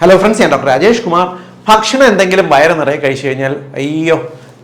Hello friends ഞാൻ doctor Rajesh Kumar ഭക്ഷണം എന്തെങ്കിലും വയറ് നിറയെ കഴിച്ചു കഴിഞ്ഞാൽ അയ്യോ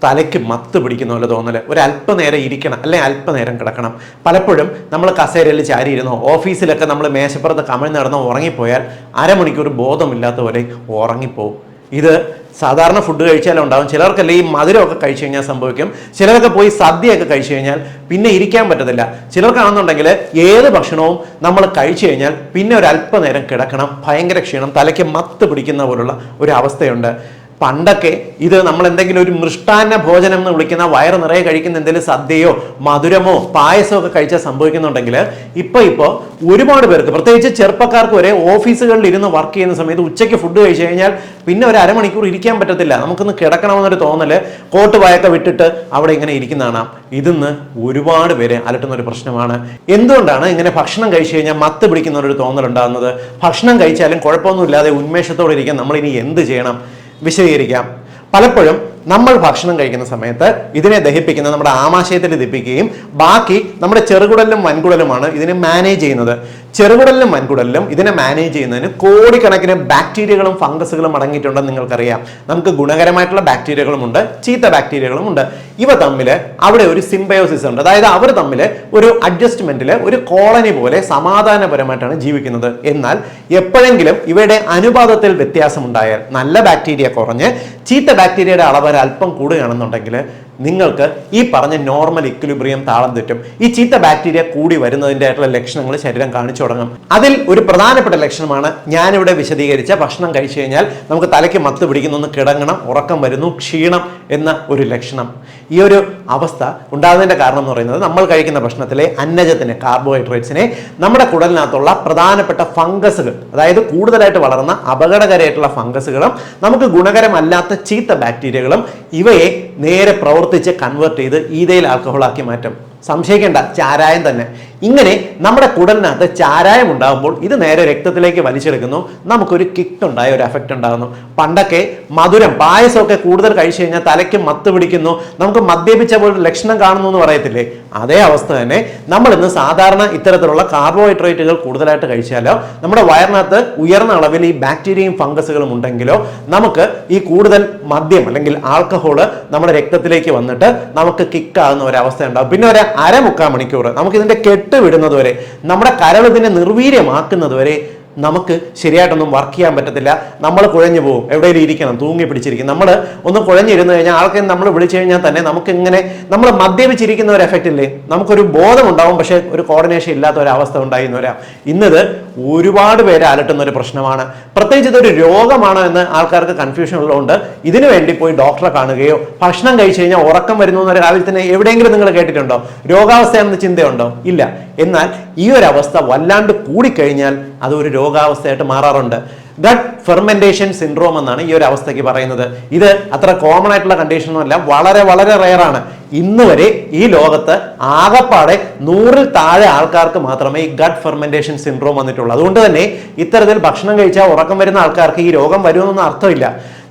തലയ്ക്ക് മത്ത് പിടിക്കുന്ന പോലെ തോന്നൽ. ഒരു അല്പനേരം ഇരിക്കണം അല്ലെങ്കിൽ അല്പനേരം കിടക്കണം. പലപ്പോഴും നമ്മൾ കസേരയിൽ ചാരിയിരുന്നോ ഓഫീസിലൊക്കെ നമ്മൾ മേശപ്പുറത്ത് കമഴ്ന്നിടന്നോ ഉറങ്ങിപ്പോയാൽ അരമണിക്കൂർ ബോധമില്ലാത്ത പോലെ ഉറങ്ങിപ്പോവും. ഇത് സാധാരണ ഫുഡ് കഴിച്ചാലും ഉണ്ടാവും. ചിലർക്കല്ലേ ഈ മധുരമൊക്കെ കഴിച്ചു കഴിഞ്ഞാൽ സംഭവിക്കും. ചിലരൊക്കെ പോയി സദ്യയൊക്കെ കഴിച്ചു കഴിഞ്ഞാൽ പിന്നെ ഇരിക്കാൻ പറ്റത്തില്ല. ചിലർക്കാണെന്നുണ്ടെങ്കിൽ ഏത് ഭക്ഷണവും നമ്മൾ കഴിച്ചു കഴിഞ്ഞാൽ പിന്നെ ഒരു അല്പനേരം കിടക്കണം. ഭയങ്കര ക്ഷീണം തലയ്ക്ക് മത്ത് പിടിക്കുന്ന പോലുള്ള ഒരു അവസ്ഥയുണ്ട്. പണ്ടൊക്കെ ഇത് നമ്മൾ എന്തെങ്കിലും ഒരു മൃഷ്ടാന്ന ഭോജനം എന്ന് വിളിക്കുന്ന വയറ് നിറയെ കഴിക്കുന്ന എന്തെങ്കിലും സദ്യയോ മധുരമോ പായസമോ ഒക്കെ കഴിച്ചാൽ സംഭവിക്കുന്നുണ്ടെങ്കിൽ ഇപ്പൊ ഇപ്പോൾ ഒരുപാട് പേർക്ക് പ്രത്യേകിച്ച് ചെറുപ്പക്കാർക്ക് വരെ ഓഫീസുകളിൽ ഇരുന്ന് വർക്ക് ചെയ്യുന്ന സമയത്ത് ഉച്ചയ്ക്ക് ഫുഡ് കഴിച്ചു കഴിഞ്ഞാൽ പിന്നെ ഒരു അരമണിക്കൂർ ഇരിക്കാൻ പറ്റത്തില്ല. നമുക്കൊന്ന് കിടക്കണമെന്നൊരു തോന്നൽ കോട്ട് വായൊക്കെ വിട്ടിട്ട് അവിടെ ഇങ്ങനെ ഇരിക്കുന്നതാണ്. ഇതിന്ന് ഒരുപാട് പേരെ അലട്ടുന്ന ഒരു പ്രശ്നമാണ്. എന്തുകൊണ്ടാണ് ഇങ്ങനെ ഭക്ഷണം കഴിച്ചു കഴിഞ്ഞാൽ മത്ത് പിടിക്കുന്ന ഒരു തോന്നൽ ഉണ്ടാകുന്നത്? ഭക്ഷണം കഴിച്ചാലും കുഴപ്പമൊന്നുമില്ലാതെ ഉന്മേഷത്തോടെ ഇരിക്കാൻ നമ്മൾ ഇനി എന്ത് ചെയ്യണം? വിശദീകരിക്കാം. പലപ്പോഴും നമ്മൾ ഭക്ഷണം കഴിക്കുന്ന സമയത്ത് ഇതിനെ ദഹിപ്പിക്കുന്ന നമ്മുടെ ആമാശയത്തിൽ ദഹിപ്പിക്കുകയും ബാക്കി നമ്മുടെ ചെറുകുടലും വൻകുടലുമാണ് ഇതിനെ മാനേജ് ചെയ്യുന്നത്. ചെറുകുടലിലും വൻകുടലിലും ഇതിനെ മാനേജ് ചെയ്യുന്നതിന് കോടിക്കണക്കിന് ബാക്ടീരിയകളും ഫംഗസുകളും അടങ്ങിയിട്ടുണ്ടെന്ന് നിങ്ങൾക്കറിയാം. നമുക്ക് ഗുണകരമായിട്ടുള്ള ബാക്ടീരിയകളും ഉണ്ട് ചീത്ത ബാക്ടീരിയകളും ഉണ്ട്. ഇവ തമ്മിൽ അവിടെ ഒരു സിംബയോസിസ് ഉണ്ട്. അതായത് അവർ തമ്മിൽ ഒരു അഡ്ജസ്റ്റ്മെന്റിൽ ഒരു കോളനി പോലെ സമാധാനപരമായിട്ടാണ് ജീവിക്കുന്നത്. എന്നാൽ എപ്പോഴെങ്കിലും ഇവയുടെ അനുപാതത്തിൽ വ്യത്യാസമുണ്ടായാൽ നല്ല ബാക്ടീരിയ കുറഞ്ഞ് ചീത്ത ബാക്ടീരിയയുടെ അളവ് അല്പം കൂടുകയാണെന്നുണ്ടെങ്കിൽ നിങ്ങൾക്ക് ഈ പറഞ്ഞ നോർമൽ ഇക്വിലിബ്രിയം താളം തെറ്റും. ഈ ചീത്ത ബാക്ടീരിയ കൂടി വരുന്നതിന്റെ ആയിട്ടുള്ള ലക്ഷണങ്ങൾ ശരീരം കാണിച്ചു തുടങ്ങും. അതിൽ ഒരു പ്രധാനപ്പെട്ട ലക്ഷണമാണ് ഞാനിവിടെ വിശദീകരിച്ച ഭക്ഷണം കഴിച്ചു കഴിഞ്ഞാൽ നമുക്ക് തലയ്ക്ക് മത്ത് പിടിക്കുന്നു ഒന്ന് കിടങ്ങണം ഉറക്കം വരുന്നു ക്ഷീണം എന്ന ഒരു ലക്ഷണം. ഈ ഒരു അവസ്ഥ ഉണ്ടാകുന്നതിന്റെ കാരണം എന്ന് പറയുന്നത് നമ്മൾ കഴിക്കുന്ന ഭക്ഷണത്തിലെ അന്നജത്തിന് കാർബോഹൈഡ്രേറ്റ്സിനെ നമ്മുടെ കുടലിനകത്തുള്ള പ്രധാനപ്പെട്ട ഫംഗസുകൾ അതായത് കൂടുതലായിട്ട് വളർന്ന അപകടകരമായിട്ടുള്ള ഫംഗസുകളും നമുക്ക് ഗുണകരമല്ലാത്ത ചീത്ത ബാക്ടീരിയകളും ഇവയെ നേരെ പ്രവർത്തിച്ച് കൺവേർട്ട് ചെയ്ത് ഈതയിൽ ആൽക്കഹോളാക്കി മാറ്റും. സംശയിക്കേണ്ട ചാരായം തന്നെ. ഇങ്ങനെ നമ്മുടെ കുടലിനകത്ത് ചാരായം ഉണ്ടാകുമ്പോൾ ഇത് നേരെ രക്തത്തിലേക്ക് വലിച്ചെടുക്കുന്നു. നമുക്കൊരു കിക്ക് ഉണ്ടായ ഒരു എഫക്റ്റ് ഉണ്ടാകുന്നു. പണ്ടൊക്കെ മധുരം പായസമൊക്കെ കൂടുതൽ കഴിച്ചു കഴിഞ്ഞാൽ തലയ്ക്ക് മത്ത് പിടിക്കുന്നു. നമുക്ക് മദ്യപിച്ച പോലെ ലക്ഷണം കാണുന്നു എന്ന് പറയത്തില്ലേ? അതേ അവസ്ഥ തന്നെ. നമ്മൾ ഇന്ന് സാധാരണ ഇത്തരത്തിലുള്ള കാർബോഹൈഡ്രേറ്റുകൾ കൂടുതലായിട്ട് കഴിച്ചാലോ നമ്മുടെ വയറിനകത്ത് ഉയർന്ന അളവിൽ ഈ ബാക്ടീരിയയും ഫംഗസുകളും ഉണ്ടെങ്കിലോ നമുക്ക് ഈ കൂടുതൽ മദ്യം അല്ലെങ്കിൽ ആൽക്കഹോൾ നമ്മുടെ രക്തത്തിലേക്ക് വന്നിട്ട് നമുക്ക് കിക്കാകുന്ന ഒരു അവസ്ഥ ഉണ്ടാവും പിന്നെ ഒരു അരമുക്കാൽ മണിക്കൂർ. നമുക്ക് ഇതിന്റെ കെട്ട് വിടുന്നത് വരെ നമ്മുടെ കരൾ ഇതിനെ നിർവീര്യമാക്കുന്നത് വരെ നമുക്ക് ശരിയായിട്ടൊന്നും വർക്ക് ചെയ്യാൻ പറ്റത്തില്ല. നമ്മൾ കുഴഞ്ഞു പോകും എവിടെയെങ്കിലും ഇരിക്കണം. തൂങ്ങി പിടിച്ചിരിക്കും. നമ്മൾ ഒന്ന് കുഴഞ്ഞിരുന്നു കഴിഞ്ഞാൽ ആൾക്കാർ നമ്മൾ വിളിച്ചു കഴിഞ്ഞാൽ തന്നെ നമുക്ക് ഇങ്ങനെ നമ്മൾ മദ്യപിച്ചിരിക്കുന്ന ഒരു എഫക്റ്റ് ഇല്ലേ? നമുക്കൊരു ബോധം ഉണ്ടാവും പക്ഷേ ഒരു കോർഡിനേഷൻ ഇല്ലാത്ത ഒരു അവസ്ഥ എന്ന് വരാം. ഇന്നത് ഒരുപാട് പേരെ അലട്ടുന്ന ഒരു പ്രശ്നമാണ്. പ്രത്യേകിച്ച് ഇതൊരു രോഗമാണോ എന്ന് ആൾക്കാർക്ക് കൺഫ്യൂഷൻ ഉള്ളതുകൊണ്ട് ഇതിനു വേണ്ടി പോയി ഡോക്ടറെ കാണുകയോ ഭക്ഷണം കഴിച്ചു കഴിഞ്ഞാൽ ഉറക്കം വരുന്നു എന്നൊരു രാവിലെ തന്നെ എവിടെയെങ്കിലും നിങ്ങൾ കേട്ടിട്ടുണ്ടോ? രോഗാവസ്ഥയാണെന്ന് ചിന്തയുണ്ടോ? ഇല്ല. എന്നാൽ ഈ ഒരു അവസ്ഥ വല്ലാണ്ട് കൂടിക്കഴിഞ്ഞാൽ അത് ഒരു രോഗാവസ്ഥയായിട്ട് മാറാറുണ്ട്. ഗട്ട് ഫെർമെന്റേഷൻ സിൻഡ്രോം എന്നാണ് ഈ ഒരു അവസ്ഥയ്ക്ക് പറയുന്നത്. ഇത് അത്ര കോമൺ ആയിട്ടുള്ള കണ്ടീഷനൊന്നും അല്ല വളരെ വളരെ റെയറാണ് ഇന്ന് വരെ ഈ ലോകത്ത് ആകപ്പാടെ നൂറിൽ താഴെ ആൾക്കാർക്ക് മാത്രമേ ഈ ഗട്ട് ഫെർമെന്റേഷൻ സിൻഡ്രോം വന്നിട്ടുള്ളൂ. അതുകൊണ്ട് തന്നെ ഇത്തരത്തിൽ ഭക്ഷണം കഴിച്ചാൽ ഉറക്കം വരുന്ന ആൾക്കാർക്ക് ഈ രോഗം വരുമെന്നൊന്നും അർത്ഥമില്ല.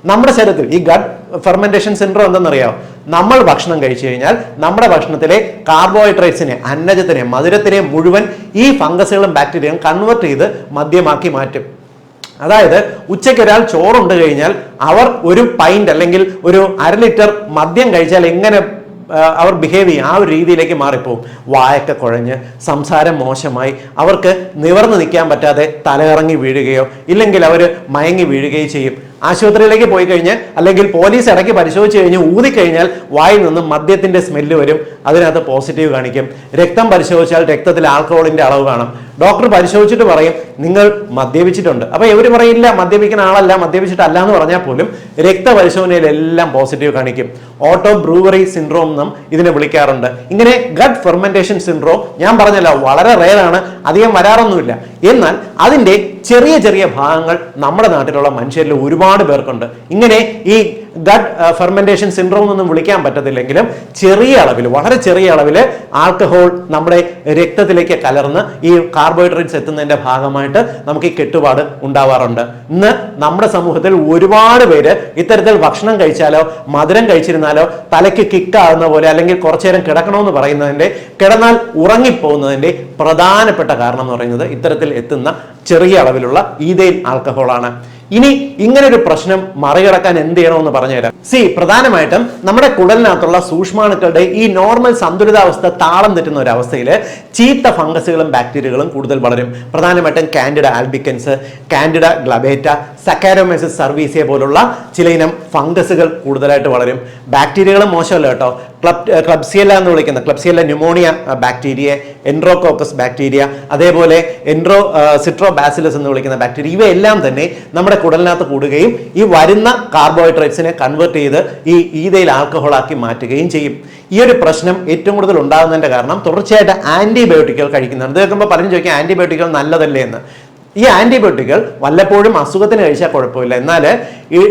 നമ്മുടെ ശരീരത്തിൽ ഈ ഗഡ് ഫെർമെന്റേഷൻ സിൻഡ്രോം എന്തെന്നറിയോ? നമ്മൾ ഭക്ഷണം കഴിച്ചു കഴിഞ്ഞാൽ നമ്മുടെ ഭക്ഷണത്തിലെ കാർബോഹൈഡ്രേറ്റ്സിനെ അന്നജത്തിനെ മധുരത്തിനെ മുഴുവൻ ഈ ഫംഗസുകളും ബാക്ടീരിയയും കൺവേർട്ട് ചെയ്ത് മദ്യമാക്കി മാറ്റും. അതായത് ഉച്ചയ്ക്ക് ഒരാൾ ചോറുണ്ട് കഴിഞ്ഞാൽ അവർ ഒരു പൈന്റ് അല്ലെങ്കിൽ ഒരു അര ലിറ്റർ മദ്യം കഴിച്ചാൽ എങ്ങനെ അവർ ബിഹേവ് ചെയ്യും? ആ ഒരു രീതിയിലേക്ക് മാറിപ്പോവും. വായൊക്കെ കുഴഞ്ഞ് സംസാരം മോശമായി അവർക്ക് നിവർന്ന് നിൽക്കാൻ പറ്റാതെ തലയിറങ്ങി വീഴുകയോ ഇല്ലെങ്കിൽ അവർ മയങ്ങി വീഴുകയോ ചെയ്യും. ആശുപത്രിയിലേക്ക് പോയി കഴിഞ്ഞ് അല്ലെങ്കിൽ പോലീസ് ഇടയ്ക്ക് പരിശോധിച്ച് കഴിഞ്ഞ് ഊതിക്കഴിഞ്ഞാൽ വായിൽ നിന്ന് മദ്യത്തിന്റെ സ്മെല്ല് വരും. അതിനകത്ത് പോസിറ്റീവ് കാണിക്കും. രക്തം പരിശോധിച്ചാൽ രക്തത്തിൽ ആൽക്കഹോളിന്റെ അളവ് കാണും. ഡോക്ടർ പരിശോധിച്ചിട്ട് പറയും നിങ്ങൾ മദ്യപിച്ചിട്ടുണ്ട്. അപ്പൊ ഇവർ പറയില്ല മദ്യപിക്കുന്ന ആളല്ല മദ്യപിച്ചിട്ടല്ല എന്ന് പറഞ്ഞാൽ പോലും രക്തപരിശോധനയിൽ എല്ലാം പോസിറ്റീവ് കാണിക്കും. ഓട്ടോ ബ്രൂവറി സിൻഡ്രോം എന്നും ഇതിനെ വിളിക്കാറുണ്ട്. ഇങ്ങനെ ഗഡ് ഫെർമെന്റേഷൻ സിൻഡ്രോം ഞാൻ പറഞ്ഞല്ലോ വളരെ റെയറാണ് അധികം വരാറൊന്നുമില്ല. എന്നാൽ അതിന്റെ ചെറിയ ചെറിയ ഭാഗങ്ങൾ നമ്മുടെ നാട്ടിലുള്ള മനുഷ്യരിൽ ഒരുപാട് പേർക്കുണ്ട്. ഇങ്ങനെ ഈ ഗട്ട് ഫെർമെന്റേഷൻ സിൻഡ്രോം എന്നൊന്നും വിളിക്കാൻ പറ്റത്തില്ലെങ്കിലും ചെറിയ അളവിൽ വളരെ ചെറിയ അളവിൽ ആൽക്കഹോൾ നമ്മുടെ രക്തത്തിലേക്ക് കലർന്ന് ഈ കാർബോഹൈഡ്രേറ്റ്സ് എത്തുന്നതിന്റെ ഭാഗമായിട്ട് നമുക്ക് ഈ കെട്ടുപാട് ഉണ്ടാവാറുണ്ട്. ഇന്ന് നമ്മുടെ സമൂഹത്തിൽ ഒരുപാട് പേര് ഇത്തരത്തിൽ ഭക്ഷണം കഴിച്ചാലോ മധുരം കഴിച്ചിരുന്നാലോ തലയ്ക്ക് കിക്കാകുന്ന പോലെ അല്ലെങ്കിൽ കുറച്ചു നേരം കിടക്കണമെന്ന് പറയുന്നതിന്റെ കിടന്നാൽ ഉറങ്ങിപ്പോകുന്നതിന്റെ പ്രധാനപ്പെട്ട കാരണം എന്ന് പറയുന്നത് ഇത്തരത്തിൽ എത്തുന്ന ചെറിയ അളവിലുള്ള ഈതയിൽ ആൽക്കഹോളാണ് ഇനി ഇങ്ങനെ ഒരു പ്രശ്നം മറികടക്കാൻ എന്ത് ചെയ്യണമെന്ന് പറഞ്ഞുതരാം സി പ്രധാനമായിട്ടും നമ്മുടെ കുടലിനകത്തുള്ള സൂക്ഷ്മാണുക്കളുടെ ഈ നോർമൽ സന്തുലിതാവസ്ഥ താളം തെറ്റുന്ന ഒരു അവസ്ഥയിൽ ചീത്ത ഫംഗസുകളും ബാക്ടീരിയകളും കൂടുതൽ വളരും. പ്രധാനമായിട്ടും Candida albicans Candida glabrata Saccharomyces cerevisiae പോലുള്ള ചില ഇനം ഫംഗസുകൾ കൂടുതലായിട്ട് വളരും. ബാക്ടീരിയകളും മോശമല്ല കേട്ടോ. ക്ലബ് ക്ലബ്സിയല്ല എന്ന് വിളിക്കുന്ന Klebsiella pneumoniae bacteria Enterococcus bacteria അതേപോലെ എൻട്രോ സിട്രോ ബാസിലസ് എന്ന് വിളിക്കുന്ന ബാക്ടീരിയ ഇവയെല്ലാം തന്നെ നമ്മുടെ കുടലിനകത്ത് കൂടുകയും ഈ വരുന്ന കാർബോഹൈഡ്രേറ്റ്സിനെ കൺവേർട്ട് ചെയ്ത് ഈ ഈതയിൽ ആൽക്കഹോളാക്കി മാറ്റുകയും ചെയ്യും. ഈ ഒരു പ്രശ്നം ഏറ്റവും കൂടുതൽ ഉണ്ടാകുന്നതിന്റെ കാരണം തുടർച്ചയായിട്ട് ആന്റിബയോട്ടിക്കുകൾ കഴിക്കുന്നുണ്ട് ഇത് കേൾക്കുമ്പോൾ പറഞ്ഞു ചോദിക്കും ആന്റിബയോട്ടിക്കുകൾ നല്ലതല്ലേ? എന്ന്. ഈ ആന്റിബയോട്ടിക്കുകൾ വല്ലപ്പോഴും അസുഖത്തിന് കഴിച്ചാൽ കുഴപ്പമില്ല. എന്നാൽ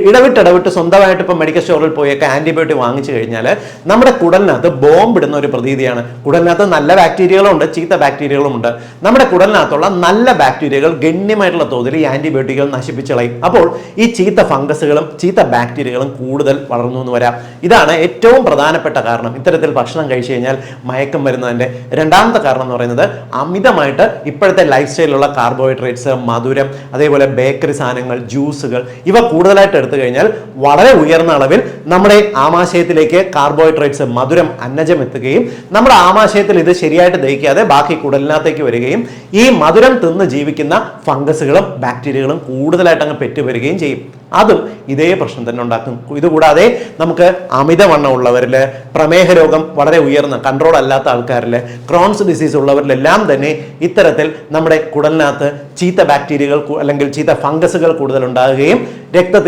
ഇടവിട്ട് ഇടവിട്ട് സ്വന്തമായിട്ട് ഇപ്പം മെഡിക്കൽ സ്റ്റോറിൽ പോയൊക്കെ ആന്റിബയോട്ടിക് വാങ്ങിച്ചു കഴിഞ്ഞാൽ നമ്മുടെ കുടലിനകത്ത് ബോംബ് ഇടുന്ന ഒരു പ്രതീതിയാണ്. കുടലിനകത്ത് നല്ല ബാക്ടീരിയകളും ഉണ്ട് ചീത്ത ബാക്ടീരിയകളും ഉണ്ട്. നമ്മുടെ കുടലിനകത്തുള്ള നല്ല ബാക്ടീരിയകൾ ഗണ്യമായിട്ടുള്ള തോതിൽ ഈ ആന്റിബയോട്ടിക്കുകൾ നശിപ്പിച്ചളയും അപ്പോൾ ഈ ചീത്ത ഫംഗസുകളും ചീത്ത ബാക്ടീരിയകളും കൂടുതൽ വളർന്നു എന്ന് വരാം. ഇതാണ് ഏറ്റവും പ്രധാനപ്പെട്ട കാരണം. ഇത്തരത്തിൽ ഭക്ഷണം കഴിച്ചു കഴിഞ്ഞാൽ മയക്കം വരുന്നതിന്റെ രണ്ടാമത്തെ കാരണം എന്ന് പറയുന്നത് അമിതമായിട്ട് ഇപ്പോഴത്തെ ലൈഫ് സ്റ്റൈലിലുള്ള കാർബോഹൈഡ്രേറ്റ്സ് മധുരം അതേപോലെ ബേക്കറി സാധനങ്ങൾ ജ്യൂസുകൾ ഇവ കൂടുതലായിട്ട് എടുത്തു കഴിഞ്ഞാൽ വളരെ ഉയർന്ന അളവിൽ നമ്മുടെ ആമാശയത്തിലേക്ക് കാർബോഹൈഡ്രേറ്റ്സ് മധുരം അന്നജം എത്തുകയും നമ്മുടെ ആമാശയത്തിൽ ഇത് ശരിയായിട്ട് ദഹിക്കാതെ ബാക്കി കുടലിനകത്തേക്ക് വരികയും ഈ മധുരം തിന്ന് ജീവിക്കുന്ന ഫംഗസുകളും ബാക്ടീരിയകളും കൂടുതലായിട്ട് അങ്ങ് പെറ്റുവരികയും ചെയ്യും. അതും ഇതേ പ്രശ്നം തന്നെ ഉണ്ടാക്കും. ഇതുകൂടാതെ നമുക്ക് അമിതവണ്ണം ഉള്ളവരിൽ പ്രമേഹ രോഗം വളരെ ഉയർന്ന കൺട്രോൾ അല്ലാത്ത ആൾക്കാരിൽ ക്രോൺസ് ഡിസീസ് ഉള്ളവരിലെല്ലാം തന്നെ ഇത്തരത്തിൽ നമ്മുടെ കുടലിനകത്ത് ചീത്ത ബാക്ടീരിയകൾ അല്ലെങ്കിൽ ചീത്ത ഫംഗസുകൾ കൂടുതൽ ഉണ്ടാകുകയും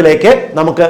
രക്തത്തിലേക്ക് നമുക്ക്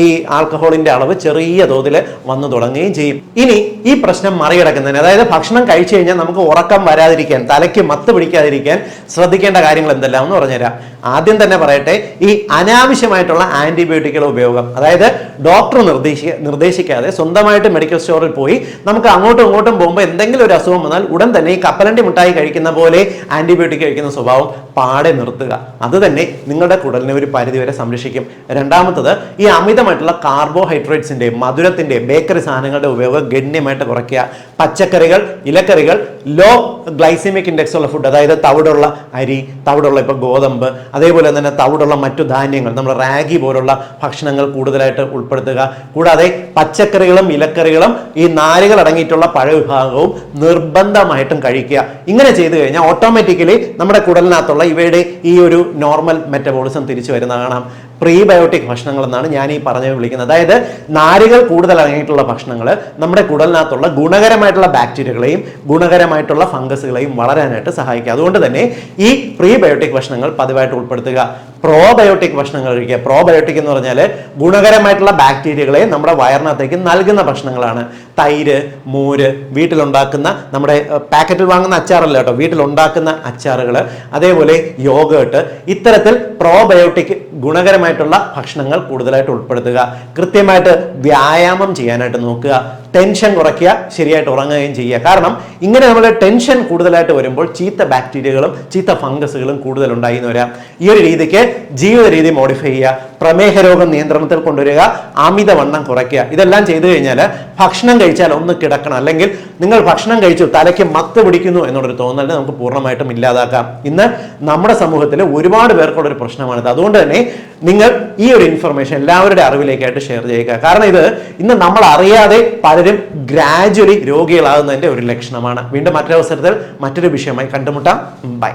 ഈ ആൽക്കഹോളിന്റെ അളവ് ചെറിയ തോതിൽ വന്നു തുടങ്ങുകയും ചെയ്യും. ഇനി ഈ പ്രശ്നം മറികടക്കുന്നതിന് അതായത് ഭക്ഷണം കഴിച്ചു കഴിഞ്ഞാൽ നമുക്ക് ഉറക്കം വരാതിരിക്കാൻ തലയ്ക്ക് മത്ത് പിടിക്കാതിരിക്കാൻ ശ്രദ്ധിക്കേണ്ട കാര്യങ്ങൾ എന്തെല്ലാം എന്ന് പറഞ്ഞുതരാം. ആദ്യം തന്നെ പറയട്ടെ ഈ അനാവശ്യമായിട്ടുള്ള ആന്റിബയോട്ടിക്കുകളുടെ ഉപയോഗം അതായത് ഡോക്ടർ നിർദ്ദേശി നിർദ്ദേശിക്കാതെ സ്വന്തമായിട്ട് മെഡിക്കൽ സ്റ്റോറിൽ പോയി നമുക്ക് അങ്ങോട്ടും ഇങ്ങോട്ടും പോകുമ്പോൾ എന്തെങ്കിലും ഒരു അസുഖം വന്നാൽ ഉടൻ തന്നെ ഈ കപ്പലണ്ടി മുട്ടായി കഴിക്കുന്ന പോലെ ആന്റിബയോട്ടിക് കഴിക്കുന്ന സ്വഭാവം പാടെ നിർത്തുക. അത് തന്നെ നിങ്ങളുടെ കുടലിനെ ഒരു പരിധിവരെ സംരക്ഷിക്കും. രണ്ടാമത്തത് ഈ അമിതമായിട്ടുള്ള കാർബോഹൈഡ്രേറ്റ്സിന്റെ മധുരത്തിന്റെ ബേക്കറി സാധനങ്ങളുടെ ഉപയോഗം ഗണ്യമായിട്ട് കുറയ്ക്കുക. പച്ചക്കറികൾ ഇലക്കറികൾ ലോ ഗ്ലൈസിമിക് ഇൻഡെക്സ് ഉള്ള ഫുഡ് അതായത് തവിടുള്ള അരി തവിടുള്ള ഇപ്പൊ ഗോതമ്പ് അതേപോലെ തന്നെ തവിടുള്ള മറ്റു ധാന്യങ്ങൾ നമ്മൾ റാഗി പോലുള്ള ഭക്ഷണങ്ങൾ കൂടുതലായിട്ട് ഉൾപ്പെടുത്തുക. കൂടാതെ പച്ചക്കറികളും ഇലക്കറികളും ഈ നാരുകൾ അടങ്ങിയിട്ടുള്ള പഴവിഭാഗവും നിർബന്ധമായിട്ടും കഴിക്കുക. ഇങ്ങനെ ചെയ്തു കഴിഞ്ഞാൽ ഓട്ടോമാറ്റിക്കലി നമ്മുടെ കുടലിനകത്തുള്ള ഇവയുടെ ഈ ഒരു നോർമൽ മെറ്റബോളിസം തിരിച്ചു വരുന്ന കാണാം പ്രീബയോട്ടിക് ഭക്ഷണങ്ങൾ എന്നാണ് ഞാൻ ഈ പറഞ്ഞു വിളിക്കുന്നത്. അതായത് നാരുകൾ കൂടുതൽ അടങ്ങിയിട്ടുള്ള ഭക്ഷണങ്ങൾ നമ്മുടെ കുടലിനകത്തുള്ള ഗുണകരമായിട്ടുള്ള ബാക്ടീരിയകളെയും ഗുണകരമായിട്ടുള്ള ഫംഗസുകളെയും വളരാനായിട്ട് സഹായിക്കുക അതുകൊണ്ട് തന്നെ ഈ പ്രീബയോട്ടിക് ഭക്ഷണങ്ങൾ പതിവായിട്ട് ഉൾപ്പെടുത്തുക. പ്രോബയോട്ടിക് ഭക്ഷണങ്ങൾ കഴിക്കുക. പ്രോബയോട്ടിക് എന്ന് പറഞ്ഞാൽ ഗുണകരമായിട്ടുള്ള ബാക്ടീരിയകളെ നമ്മുടെ വയറിനകത്തേക്ക് നൽകുന്ന ഭക്ഷണങ്ങളാണ്. തൈര് മോര് വീട്ടിലുണ്ടാക്കുന്ന നമ്മുടെ പാക്കറ്റിൽ വാങ്ങുന്ന അച്ചാറല്ല കേട്ടോ വീട്ടിലുണ്ടാക്കുന്ന അച്ചാറുകൾ അതേപോലെ യോഗേട്ട് ഇത്തരത്തിൽ പ്രോബയോട്ടിക് ഗുണകരമായിട്ടുള്ള ഭക്ഷണങ്ങൾ കൂടുതലായിട്ട് ഉൾപ്പെടുത്തുക. കൃത്യമായിട്ട് വ്യായാമം ചെയ്യാനായിട്ട് നോക്കുക. ടെൻഷൻ കുറയ്ക്കുക ശരിയായിട്ട് ഉറങ്ങുകയും ചെയ്യുക. കാരണം ഇങ്ങനെ നമ്മൾ ടെൻഷൻ കൂടുതലായിട്ട് വരുമ്പോൾ ചീത്ത ബാക്ടീരിയകളും ചീത്ത ഫംഗസുകളും കൂടുതലുണ്ടായി എന്ന് വരാം. ഈ ഒരു രീതിക്ക് ജീവിത രീതി മോഡിഫൈ ചെയ്യുക പ്രമേഹ രോഗം നിയന്ത്രണത്തിൽ കൊണ്ടുവരിക അമിതവണ്ണം കുറയ്ക്കുക. ഇതെല്ലാം ചെയ്തു കഴിഞ്ഞാൽ ഭക്ഷണം കഴിച്ചാൽ ഒന്ന് കിടക്കണം. അല്ലെങ്കിൽ നിങ്ങൾ ഭക്ഷണം കഴിച്ചു തലയ്ക്ക് മത്ത് പിടിക്കുന്നു എന്നുള്ളൊരു തോന്നലിനെ നമുക്ക് പൂർണമായിട്ടും ഇല്ലാതാക്കാം. ഇന്ന് നമ്മുടെ സമൂഹത്തിൽ ഒരുപാട് പേർക്കുള്ള ഒരു പ്രശ്നമാണിത്. അതുകൊണ്ട് തന്നെ നിങ്ങൾ ഈ ഒരു ഇൻഫർമേഷൻ എല്ലാവരുടെ അറിവിലേക്കായിട്ട് ഷെയർ ചെയ്യുക. കാരണം ഇത് ഇന്ന് നമ്മൾ അറിയാതെ പലരും ഗ്രാജ്വലി രോഗികളാകുന്നതിന്റെ ഒരു ലക്ഷണമാണ്. വീണ്ടും മറ്റൊരു അവസരത്തിൽ മറ്റൊരു വിഷയമായി കണ്ടുമുട്ടാം. ബൈ